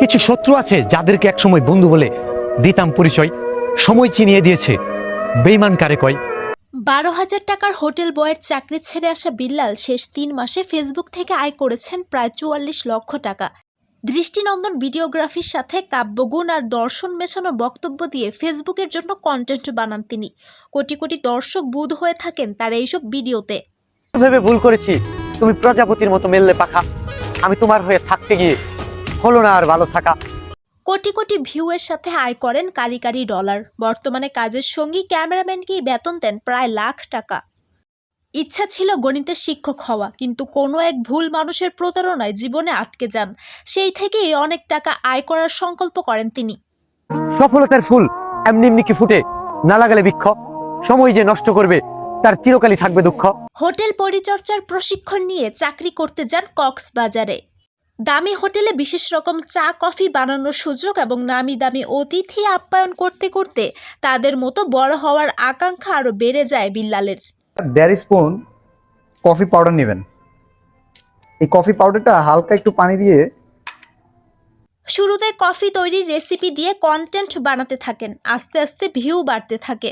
কিছু শত্রু আছে যাদেরকে একসময় বন্ধু বলে দিতাম পরিচয়। সময় চিনিয়ে দিয়েছে বেইমান কারে কয়। বারো হাজার টাকার হোটেল বয়ের চাকরি ছেড়ে আসা বিল্লাল শেষ তিন মাসে ফেসবুক থেকে আয় করেছেন প্রায় চুয়াল্লিশ লক্ষ টাকা। দৃষ্টিনন্দন ভিডিওগ্রাফির সাথে কাব্যগুণ আর দর্শন মেশানো বক্তব্য দিয়ে ফেসবুকের জন্য কন্টেন্ট বানান তিনি। কোটি কোটি দর্শক বুধ হয়ে থাকেন তার এইসব ভিডিওতে। ভেবে ভুল করেছি। তুমি প্রজাপতির মতো মেললে পাখা। আমি তোমার হয়ে থাকতে গিয়ে হলো না আর ভালো থাকা। কোটি কোটি ভিউয়ের সাথে আয় করেন কারি কারি ডলার বর্তমানে কাজের সঙ্গী ক্যামেরাম্যানকেই বেতন দেন প্রায় লাখ টাকা। ইচ্ছা ছিল গণিতের শিক্ষক হওয়া কিন্তু কোনো এক ভুল মানুষের প্রতারণায় জীবনে আটকে যান। সেই থেকেই অনেক টাকা আয় করার সংকল্প করেন তিনি। সফলতার ফুল এমনি এমনি কি ফুটে? না লাগালে বৃক্ষ। সময় যে নষ্ট করবে তার চিরকালই থাকবে দুঃখ। হোটেল পরিচর্যার প্রশিক্ষণ নিয়ে চাকরি করতে যান কক্সবাজারে। দামি হোটেলে বিশেষ রকম চা কফি বানানোর সুযোগ এবং নামি দামি অতিথি আপ্যায়ন করতে করতে তাদের মতো বড় হওয়ার আকাঙ্ক্ষা আরও বেড়ে যায় বিল্লালের। দেড় স্পুন কফি পাউডার নেবেন। এই কফি পাউডারটা হালকা একটু পানি দিয়ে শুরুতে কফি তৈরির রেসিপি দিয়ে কন্টেন্ট বানাতে থাকেন আস্তে আস্তে ভিউ বাড়তে থাকে।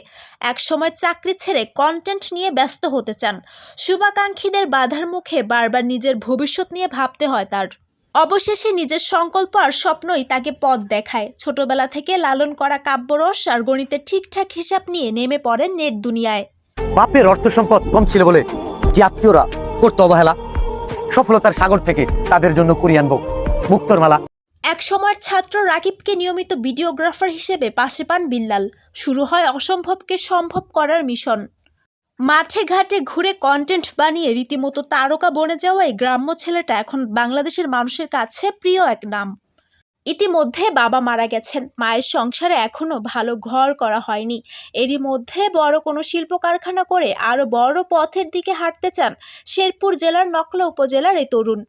একসময় চাকরি ছেড়ে কন্টেন্ট নিয়ে ব্যস্ত হতে চান। শুভাকাঙ্ক্ষীদের বাধার মুখে বারবার নিজের ভবিষ্যৎ নিয়ে ভাবতে হয় তার। অবশেষে নিজের সংকল্প আর স্বপ্নই তাকে পথ দেখায়। ছোটবেলা থেকে লালন করা কাব্যরস আর গণিতের ঠিকঠাক হিসাব নিয়ে নেমে পড়েন নেট দুনিয়ায়। বাপের অর্থ সম্পদ কম ছিল বলে যে আত্মীয়রা করতো অবহেলা। সফলতার সাগর থেকে তাদের জন্য কুড়িয়ে আনব। মুক্তর মালা। এক সময়ের ছাত্র রাকিবকে নিয়মিত ভিডিওগ্রাফার হিসেবে পাশে পান বিল্লাল। শুরু হয় অসম্ভবকে সম্ভব করার মিশন। মাঠে ঘাটে ঘুরে কন্টেন্ট বানিয়ে রীতিমতো তারকা বনে যাওয়া এই গ্রাম্য ছেলেটা এখন বাংলাদেশের মানুষের কাছে প্রিয় এক নাম। ইতিমধ্যে বাবা মারা গেছেন। মায়ের সংসারে এখনও ভালো ঘর করা হয়নি। এরই মধ্যে বড় কোনো শিল্প কারখানা করে আরও বড় পথের দিকে হাঁটতে চান শেরপুর জেলার নকলা উপজেলার এই তরুণ।